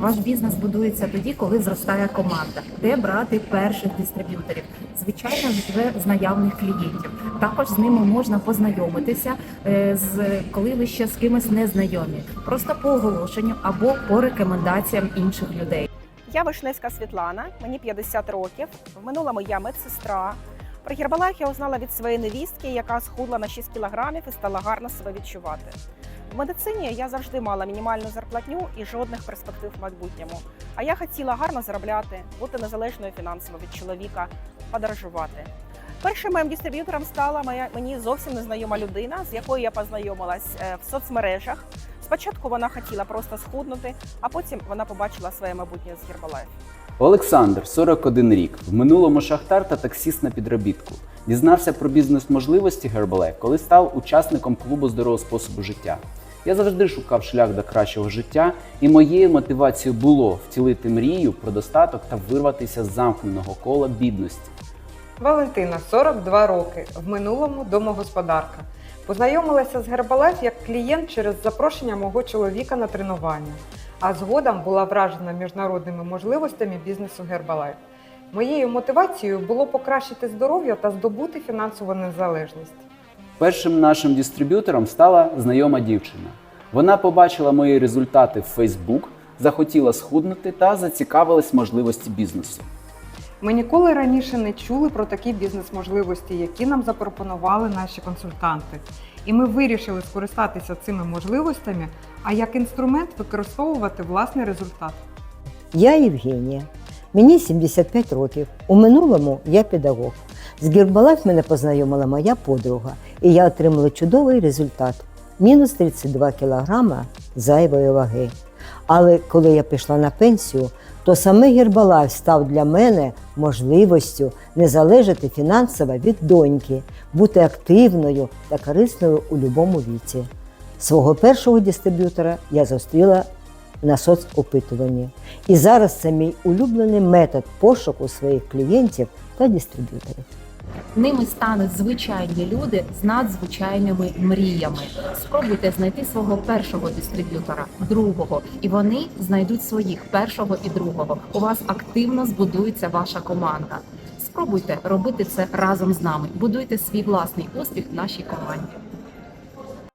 Ваш бізнес будується тоді, коли зростає команда. Де брати перших дистриб'юторів? Звичайно, вже з наявних клієнтів. Також з ними можна познайомитися, е, з коли ви ще з кимось не знайомі, просто по оголошенню або по рекомендаціям інших людей. Я Вишневська Світлана, мені 50 років. В минулому я медсестра. Про Гербалайф я узнала від своєї невістки, яка схудла на 6 кілограмів і стала гарно себе відчувати. В медицині я завжди мала мінімальну зарплатню і жодних перспектив в майбутньому. А я хотіла гарно заробляти, бути незалежною фінансово від чоловіка, подорожувати. Першим моїм дистриб'ютором стала моя мені зовсім незнайома людина, з якою я познайомилась е, в соцмережах. Спочатку вона хотіла просто схуднути, а потім вона побачила своє майбутнє з Гербалайф. Олександр, 41 рік. В минулому шахтар та таксіст на підробітку. Дізнався про бізнес-можливості Herbalife, коли став учасником клубу здорового способу життя. Я завжди шукав шлях до кращого життя, і моєю мотивацією було втілити мрію про достаток та вирватися з замкненого кола бідності. Валентина, 42 роки, в минулому домогосподарка. Познайомилася з Гербалайф як клієнт через запрошення мого чоловіка на тренування, а згодом була вражена міжнародними можливостями бізнесу Гербалайф. Моєю мотивацією було покращити здоров'я та здобути фінансову незалежність. Першим нашим дистриб'ютором стала знайома дівчина. Вона побачила мої результати в Facebook, захотіла схуднути та зацікавилась можливості бізнесу. Ми ніколи раніше не чули про такі бізнес-можливості, які нам запропонували наші консультанти. І ми вирішили скористатися цими можливостями, а як інструмент використовувати власний результат. Я Євгенія. Мені 75 років. У минулому я педагог. З Гербалайф мене познайомила моя подруга, і я отримала чудовий результат мінус 32 кілограма зайвої ваги. Але коли я пішла на пенсію, то саме Гербалайф став для мене можливістю не залежати фінансово від доньки, бути активною та корисною у будь-якому віці. Свого першого дистриб'ютора я зустріла на соцопитуванні. І зараз це мій улюблений метод пошуку своїх клієнтів та дистриб'юторів. Ними стануть звичайні люди з надзвичайними мріями. Спробуйте знайти свого першого дистриб'ютора, другого, і вони знайдуть своїх першого і другого. У вас активно збудується ваша команда. Спробуйте робити це разом з нами. Будуйте свій власний успіх в нашій команді.